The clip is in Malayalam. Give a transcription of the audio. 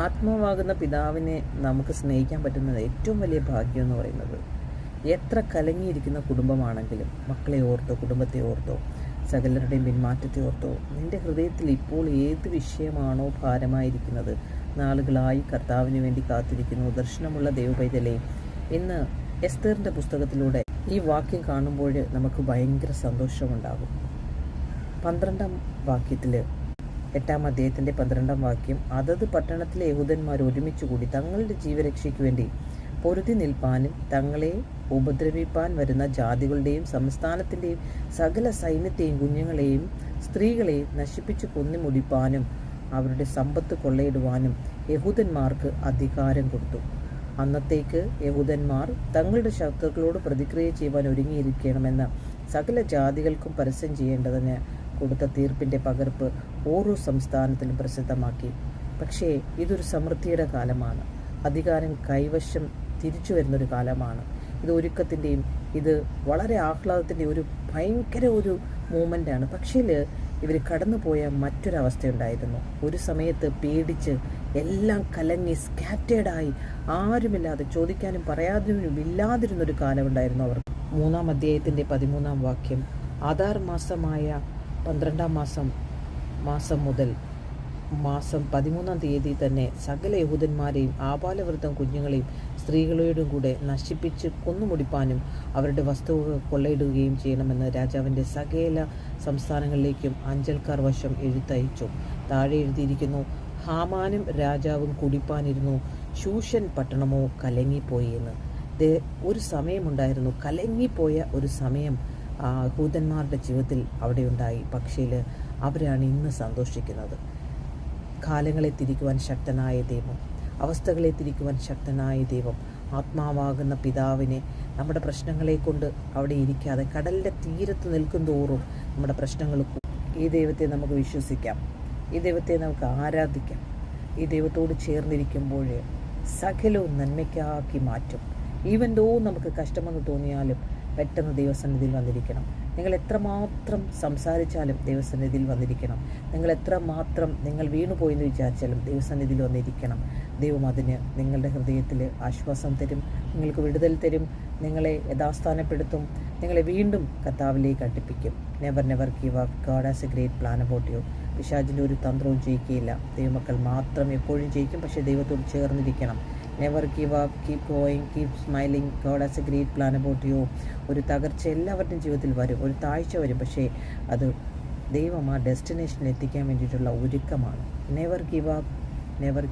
ആത്മാവാകുന്ന പിതാവിനെ നമുക്ക് സ്നേഹിക്കാൻ പറ്റുന്നത് ഏറ്റവും വലിയ ഭാഗ്യം എന്ന് പറയുന്നത്. എത്ര കലങ്ങിയിരിക്കുന്ന കുടുംബമാണെങ്കിലും മക്കളെ ഓർത്തോ കുടുംബത്തെ ഓർത്തോ സകലരുടെയും പിന്മാറ്റത്തെ ഓർത്തോ നിന്റെ ഹൃദയത്തിൽ ഇപ്പോൾ ഏത് വിഷയമാണോ ഭാരമായിരിക്കുന്നത് നാളുകളായി കർത്താവിന് വേണ്ടി കാത്തിരിക്കുന്നു ദർശനമുള്ള ദൈവപൈതലെ ഇന്ന് എസ്തറിന്റെ പുസ്തകത്തിലൂടെ ഈ വാക്യം കാണുമ്പോൾ നമുക്ക് ഭയങ്കര സന്തോഷമുണ്ടാകും. പന്ത്രണ്ടാം വാക്യത്തിൽ എട്ടാം അദ്ദേഹത്തിന്റെ പന്ത്രണ്ടാം വാക്യം അതത് പട്ടണത്തിലെ യഹൂദന്മാർ ഒരുമിച്ചുകൂടി തങ്ങളുടെ ജീവരക്ഷയ്ക്ക് വേണ്ടി പൊരുതി നിൽപ്പാനും തങ്ങളെ ഉപദ്രവിപ്പാൻ വരുന്ന ജാതികളുടെയും സംസ്ഥാനത്തിന്റെയും സകല സൈന്യത്തെയും കുഞ്ഞുങ്ങളെയും സ്ത്രീകളെയും നശിപ്പിച്ച് കൊന്നുമുടിപ്പാനും അവരുടെ സമ്പത്ത് കൊള്ളയിടുവാനും യഹൂദന്മാർക്ക് അധികാരം കൊടുത്തു. അന്നത്തേക്ക് യഹൂദന്മാർ തങ്ങളുടെ ശത്രുക്കളോട് പ്രതിക്രിയ ചെയ്യുവാൻ ഒരുങ്ങിയിരിക്കണമെന്ന് സകല ജാതികൾക്കും പരസ്യം ചെയ്യേണ്ടതിന് കൊടുത്ത തീർപ്പിന്റെ പകർപ്പ് ഓരോ സംസ്ഥാനത്തിലും പ്രസിദ്ധമാക്കി. പക്ഷേ ഇതൊരു സമൃദ്ധിയുടെ കാലമാണ്. അധികാരം കൈവശം തിരിച്ചു വരുന്നൊരു കാലമാണ്. ഇത് ഒരുക്കത്തിന്റെയും ഇത് വളരെ ആഹ്ലാദത്തിന്റെ ഒരു ഭയങ്കര ഒരു മൂമെന്റാണ് പക്ഷേ ഇവർ കടന്നുപോയ മറ്റൊരവസ്ഥയുണ്ടായിരുന്നു. ഒരു സമയത്ത് പേടിച്ച് എല്ലാം കലങ്ങി സ്കാറ്റേഡായി ആരുമില്ലാതെ ചോദിക്കാനും പറയാതിനും ഇല്ലാതിരുന്നൊരു കാലമുണ്ടായിരുന്നു അവർ മൂന്നാം അധ്യായത്തിന്റെ പതിമൂന്നാം വാക്യം ആധാർ മാസമായ പന്ത്രണ്ടാം മാസം മാസം മുതൽ മാസം പതിമൂന്നാം തീയതി തന്നെ സകല യഹൂദന്മാരെയും ആപാലവൃദ്ധം കുഞ്ഞുങ്ങളെയും സ്ത്രീകളോടും കൂടെ നശിപ്പിച്ച് കൊന്നുമുടിപ്പാനും അവരുടെ വസ്തുവകൾ കൊള്ളയിടുകയും ചെയ്യണമെന്ന് രാജാവിന്റെ സകല സംസ്ഥാനങ്ങളിലേക്കും അഞ്ചൽക്കാർ വശം എഴുത്തയച്ചു. താഴെ എഴുതിയിരിക്കുന്നു ഹാമാനും രാജാവും കുടിപ്പാനിരുന്നു ശൂഷൻ പട്ടണമോ കലങ്ങിപ്പോയി എന്ന്. ഒരു സമയമുണ്ടായിരുന്നു കലങ്ങിപ്പോയ ഒരു സമയം. യഹൂദന്മാരുടെ ജീവിതത്തിൽ അവിടെയുണ്ടായി. പക്ഷേ അവരാണ് ഇന്ന് സന്തോഷിക്കുന്നത്. കാലങ്ങളെ തിരിക്കുവാൻ ശക്തനായ ദൈവം അവസ്ഥകളെ തിരിക്കുവാൻ ശക്തനായ ദൈവം ആത്മാവാകുന്ന പിതാവിനെ നമ്മുടെ പ്രശ്നങ്ങളെ കൊണ്ട് അവിടെ ഇരിക്കാതെ കടലിന്റെ തീരത്ത് നിൽക്കും തോറും നമ്മുടെ പ്രശ്നങ്ങൾ ഈ ദൈവത്തെ നമുക്ക് വിശ്വസിക്കാം. ഈ ദൈവത്തെ നമുക്ക് ആരാധിക്കാം. ഈ ദൈവത്തോട് ചേർന്നിരിക്കുമ്പോൾ സകലവും നന്മയ്ക്കാക്കി മാറ്റും. ഈവൻ ദോ നമുക്ക് കഷ്ടമെന്ന് തോന്നിയാലും പെട്ടെന്ന് ദൈവസന്നിധിയിൽ വന്നിരിക്കണം. നിങ്ങൾ എത്രമാത്രം സംസാരിച്ചാലും ദൈവസന്നിധിയിൽ വന്നിരിക്കണം. നിങ്ങൾ എത്രമാത്രം നിങ്ങൾ വീണുപോയി എന്ന് വിചാരിച്ചാലും ദൈവസന്നിധിയിൽ വന്നിരിക്കണം. ദൈവം അതിന് നിങ്ങളുടെ ഹൃദയത്തിൽ ആശ്വാസം തരും. നിങ്ങൾക്ക് വിടുതൽ തരും. നിങ്ങളെ യഥാസ്ഥാനപ്പെടുത്തും. നിങ്ങളെ വീണ്ടും കർത്താവിലേക്ക് അടുപ്പിക്കും. Never never give up God has a great plan about you പിശാജിന്റെ ഒരു തന്ത്രവും ജയിക്കുകയില്ല. ദൈവമക്കൾ മാത്രം എപ്പോഴും ജയിക്കും. പക്ഷേ ദൈവത്തോട് ചേർന്നിരിക്കണം. Never give up keep going keep smiling God has a great plan about you ഒരു തകർച്ച എല്ലാവരുടെയും ജീവിതത്തിൽ വരും. ഒരു താഴ്ച വരും. പക്ഷേ അത് ദൈവം ആ ഡെസ്റ്റിനേഷനിൽ എത്തിക്കാൻ വേണ്ടിയിട്ടുള്ള ഒരുക്കമാണ്. Never give up never